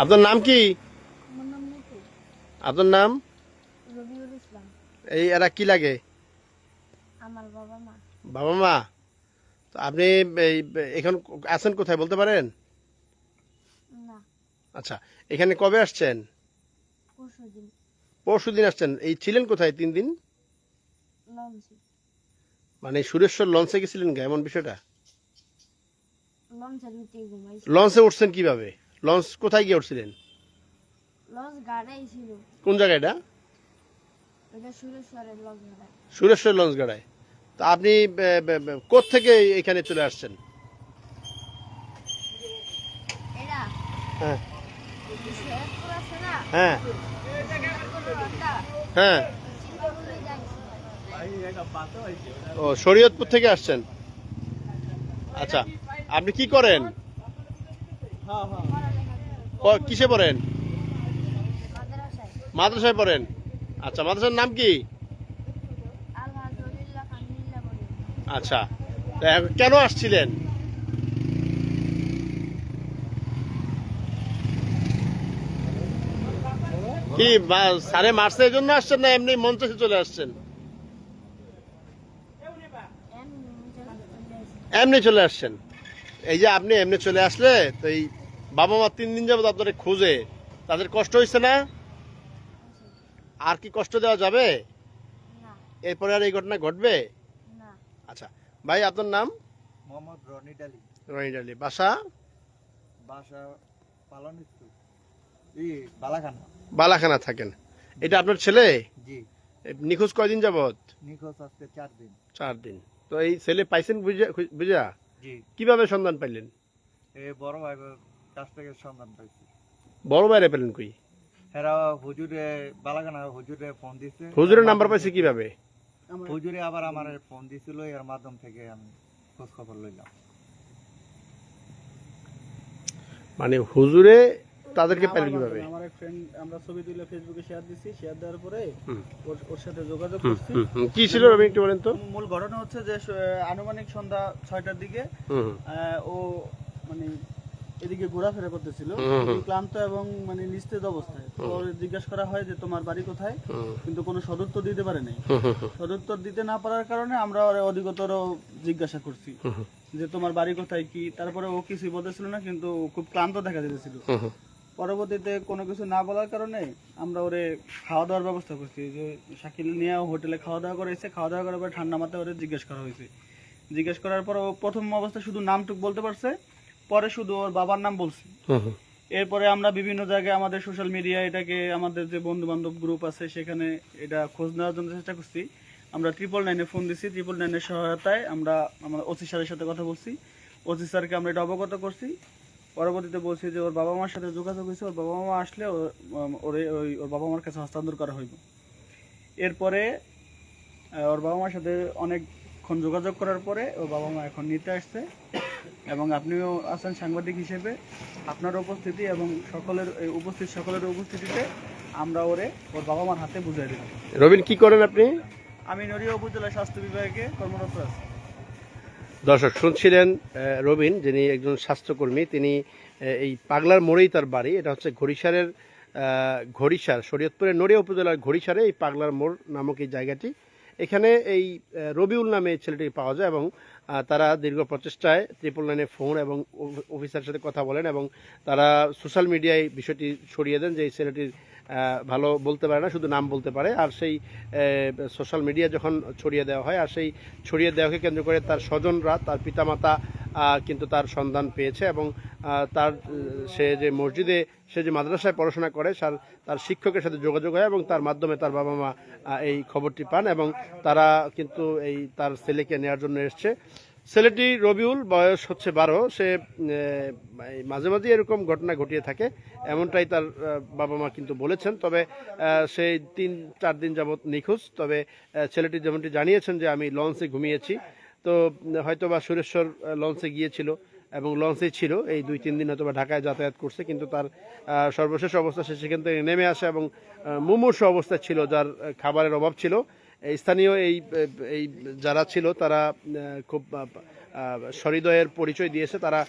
আপনার নাম কি? আপনার নাম? এই এরা কি লাগে? আমার বাবা মা। বাবা মা? তো আপনি এই এখন আছেন কোথায় বলতে পারেন? না। আচ্ছা এখানে কবে আসছেন? পরশু দিন। আসছেন। এই ছিলেন কোথায় তিন দিন? মানে সুরেশ্বর লঞ্চে গেছিলেন গা এমন বিষয়টা? লঞ্চে উঠছেন কীভাবে? লঞ্চ কোথায় গিয়ে উঠছিলেন? কোন জায়গায় এটা? এটা সুরেশ্বরের লঞ্চ সুরেশ্বর লঞ্চ গাড়ায় তা আপনি থেকে এখানে চলে আসছেন? হ্যাঁ। হ্যাঁ। হ্যাঁ। ও শরীয়তপুর থেকে আসছেন? আচ্ছা আপনি কি করেন? পড়ালেখা ক- কিসে পড়েন? মাদ্রাসায়। পড়েন। আচ্ছা মাদ্রাসার নাম কি? আচ্ছা তা কেন আসছিলেন? কি স্যারে মারছে এই জন্য আসছেন না এমনি মঞ্চে চলে আসছেন। এমনি চলে আসছেন। এই যে আপনি এমনি চলে আসলে তো এই বাবা মা তিন দিন যাবত আপনার খুঁজে। তাদের কষ্ট হয়েছে না? আর কি কষ্ট দেওয়া যাবে? এরপরে আর এই ঘটনা ঘটবে? আচ্ছা ভাই আপনার নাম? মোহাম্মদ রনি ডালি রহিন আলী। বাসা? বালাখানা। বালাখানা থাকেন। এটা আপনার ছেলে? জি। নিখোঁজ কয়দিন যাবত নিখোঁজ আজকে চার দিন। চার দিন। তো এই ছেলে পাইছেন বুঝা- খু- বুঝা? কীভাবে সন্ধান পাইলেন? এ বড় ভাই কাছ থেকে সন্ধান পাইছি। বড় বাইরে পেলেন কই? এরা হুজুরে বালাখানা হুজুরে ফোন দিছে। হুজুরের নাম্বার পাইছে কীভাবে? হুজুরে আবার আমার ফোন দিছিল এর মাধ্যম থেকে আমি খোঁজ খবর লইলাম। মানে হুজুরে তাদেরকে পেলেন কীভাবে? আমার এক ফ্রেন্ড আমরা ছবি তুলে ফেসবুকে শেয়ার দিচ্ছি শেয়ার দেওয়ার পরে ওর সাথে যোগাযোগ করছি। কি ছিল আমি একটু বলেন তো। মূল ঘটনা হচ্ছে যে আনুমানিক সন্ধ্যা ছয়টার দিকে ও মানে এদিকে ঘোরাফেরা করতেছিল। ক্লান্ত এবং মানে নিস্তেজ অবস্থায়। ওর জিজ্ঞাসা করা হয় যে তোমার বাড়ি কোথায়? কিন্তু কোনো সদুত্তর দিতে পারে নাই। সদুত্তর দিতে না পারার কারণে আমরা অধিকতর জিজ্ঞাসা করছি। যে তোমার বাড়ি কোথায় কি? তারপরে ও কিছুই বলতেছিল না কিন্তু খুব ক্লান্ত দেখা যেতেছিল। পরবর্তীতে কোনো কিছু না বলার কারণে আমরা ওরে খাওয়া দাওয়ার ব্যবস্থা করছি। যে শাকিল নিয়ে হোটেলে খাওয়া দাওয়া করেছে খাওয়া দাওয়া করার পর ঠান্ডা মাথায় ওরে জিজ্ঞেস করা হয়েছে। জিজ্ঞেস করার পর ও প্রথম অবস্থায় শুধু নামটুক বলতে পারছে। পরে শুধু ওর বাবার নাম বলছে। এরপরে আমরা বিভিন্ন জায়গায় আমাদের সোশ্যাল মিডিয়া এটাকে আমাদের যে বন্ধু বান্ধব গ্রুপ আছে সেখানে এটা খোঁজ নেওয়ার জন্য চেষ্টা করছি। আমরা ট্রিপল নাইনে ফোন দিছি ট্রিপল নাইনের সহায়তায় আমরা আমার ওসি স্যারের সাথে কথা বলছি। ওসি স্যারকে আমরা এটা অবগত করছি। পরবর্তীতে বলছি যে ওর বাবা মার সাথে যোগাযোগ হয়েছে ওর বাবা মা আসলে ওরে ওই ওর বাবা মার কাছে হস্তান্তর করা হইব। এরপরে ওর বাবা মার সাথে অনেকক্ষণ যোগাযোগ করার পরে ওর বাবা মা এখন নিতে আসছে। এবং আপনিও আছেন সাংবাদিক হিসেবে আপনার উপস্থিতি এবং সকলের উপস্থিত সকলের উপস্থিতিতে আমরা ওরে ওর বাবা মার হাতে বুঝাই দিলাম। রবিন কি করেন আপনি? আমি নড়িয়া উপজেলা স্বাস্থ্য বিভাগে কর্মরত আছি। দর্শক শুনছিলেন রবিন যিনি একজন স্বাস্থ্যকর্মী তিনি এই পাগলার মোড়েই তার বাড়ি। এটা হচ্ছে ঘড়িসারের ঘড়িসার শরীয়তপুরের নড়িয়া উপজেলার ঘড়িসারে এই পাগলার মোড় নামক এই জায়গাটি। এখানে এই রবিউল নামে ছেলেটি পাওয়া যায় এবং তারা দীর্ঘ প্রচেষ্টায় ত্রিপল নাইনে ফোন এবং অফ- অফিসারের সাথে কথা বলেন এবং তারা সোশ্যাল মিডিয়ায় বিষয়টি ছড়িয়ে দেন যে এই ছেলেটির ভালো বলতে পারে না, শুধু নাম বলতে পারে। আর সেই সোশ্যাল মিডিয়া যখন ছড়িয়ে দেওয়া হয়, আর সেই ছড়িয়ে দেওয়াকে কেন্দ্র করে তার স্বজনরা, তার পিতামাতা কিন্তু তার সন্ধান পেয়েছে এবং তার সে যে মসজিদে, সে যে মাদ্রাসায় পড়াশোনা করে তার তার শিক্ষকের সাথে যোগাযোগ হয় এবং তার মাধ্যমে তার বাবা মা এই খবরটি পান এবং তারা কিন্তু এই তার ছেলেকে নেওয়ার জন্য এসছে। ছেলেটি রবিউল, বয়স হচ্ছে বারো, সে মাঝে মাঝে এরকম ঘটনা ঘটিয়ে থাকে, এমনটাই তার বাবা মা কিন্তু বলেছেন। তবে সেই তিন, চার দিন যাবৎ নিখোঁজ। তবে ছেলেটি যেমনটি জানিয়েছেন যে আমি লঞ্চে ঘুমিয়েছি তো হয়তো বা সুরেশ্বর লঞ্চে গিয়েছিল এবং লঞ্চেই ছিল। এই দুই, তিন দিন হয়তো বা ঢাকায় যাতায়াত করছে, কিন্তু তার সর্বশেষ অবস্থা সে সেখান থেকে নেমে আসে এবং মুমূর্ষ অবস্থা ছিল, যার খাবারের অভাব ছিল। স্থানীয় এই এই যারা ছিল তারা খুব সহৃদয়ের পরিচয় দিয়েছে। তারা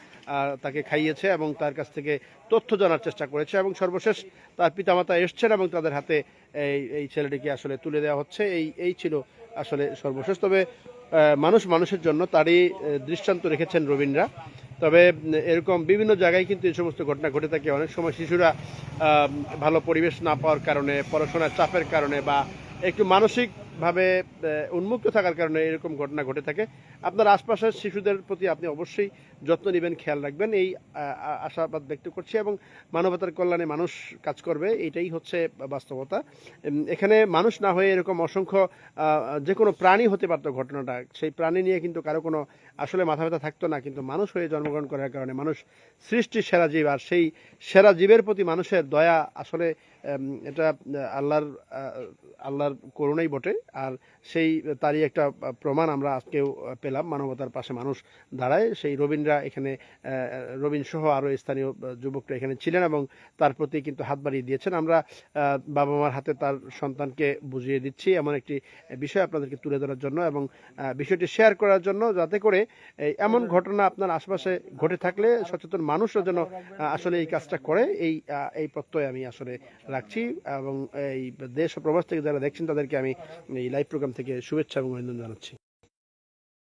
তাকে খাইয়েছে এবং তার কাছ থেকে তথ্য জানার চেষ্টা করেছে এবং সর্বশেষ তার পিতামাতা এসছেন এবং তাদের হাতে এই এই ছেলেটিকে আসলে তুলে দেওয়া হচ্ছে। এই এই ছিল আসলে সর্বশেষ। তবে মানুষ মানুষের জন্য তারই দৃষ্টান্ত রেখেছেন রবীন্দ্রা। তবে এরকম বিভিন্ন জায়গায় কিন্তু এই সমস্ত ঘটনা ঘটে থাকে। অনেক সময় শিশুরা ভালো পরিবেশ না পাওয়ার কারণে, পড়াশোনার চাপের কারণে বা একটু মানসিকভাবে উন্মুক্ত থাকার কারণে এরকম ঘটনা ঘটে থাকে। আপনার আশপাশের শিশুদের প্রতি আপনি অবশ্যই যত্ন নেবেন খেয়াল রাখবেন। এই আশাবাদ ব্যক্ত করছি এবং মানবতার কল্যাণে মানুষ কাজ করবে এটাই হচ্ছে বাস্তবতা। এখানে মানুষ না হয়ে এরকম অসংখ্য যে কোনো প্রাণী হতে পারতো ঘটনাটা সেই প্রাণী নিয়ে কিন্তু কারও কোনো আসলে মাথা ব্যথা থাকতো না কিন্তু মানুষ হয়ে জন্মগ্রহণ করার কারণে মানুষ সৃষ্টির সেরা জীব আর সেই সেরা জীবের প্রতি মানুষের দয়া আসলে এটা আল্লাহর আল্লাহর করুণাই বটে। আর সেই তারই একটা প্রমাণ আমরা আজকেও আহ, পেলাম মানবতার পাশে মানুষ দাঁড়ায়। সেই রবীন্দ্রা এখানে আহ, সহ আরও স্থানীয় যুবকরা এখানে ছিলেন এবং তার প্রতি কিন্তু হাত বাড়িয়ে দিয়েছেন। আমরা বাবা মার হাতে তার সন্তানকে বুঝিয়ে দিচ্ছি এমন একটি বিষয় আপনাদেরকে তুলে ধরার জন্য এবং বিষয়টি শেয়ার করার জন্য যাতে করে এমন ঘটনা আপনার আশেপাশে ঘটে থাকলে সচেতন মানুষরা যেন আসলে এই কাজটা করে। এই এই প্রত্যয় আমি আসলে রাখছি এবং এই দেশ ও প্রবাস থেকে যারা দেখছেন তাদেরকে আমি এই লাইভ প্রোগ্রাম থেকে শুভেচ্ছা এবং অভিনন্দন জানাচ্ছি।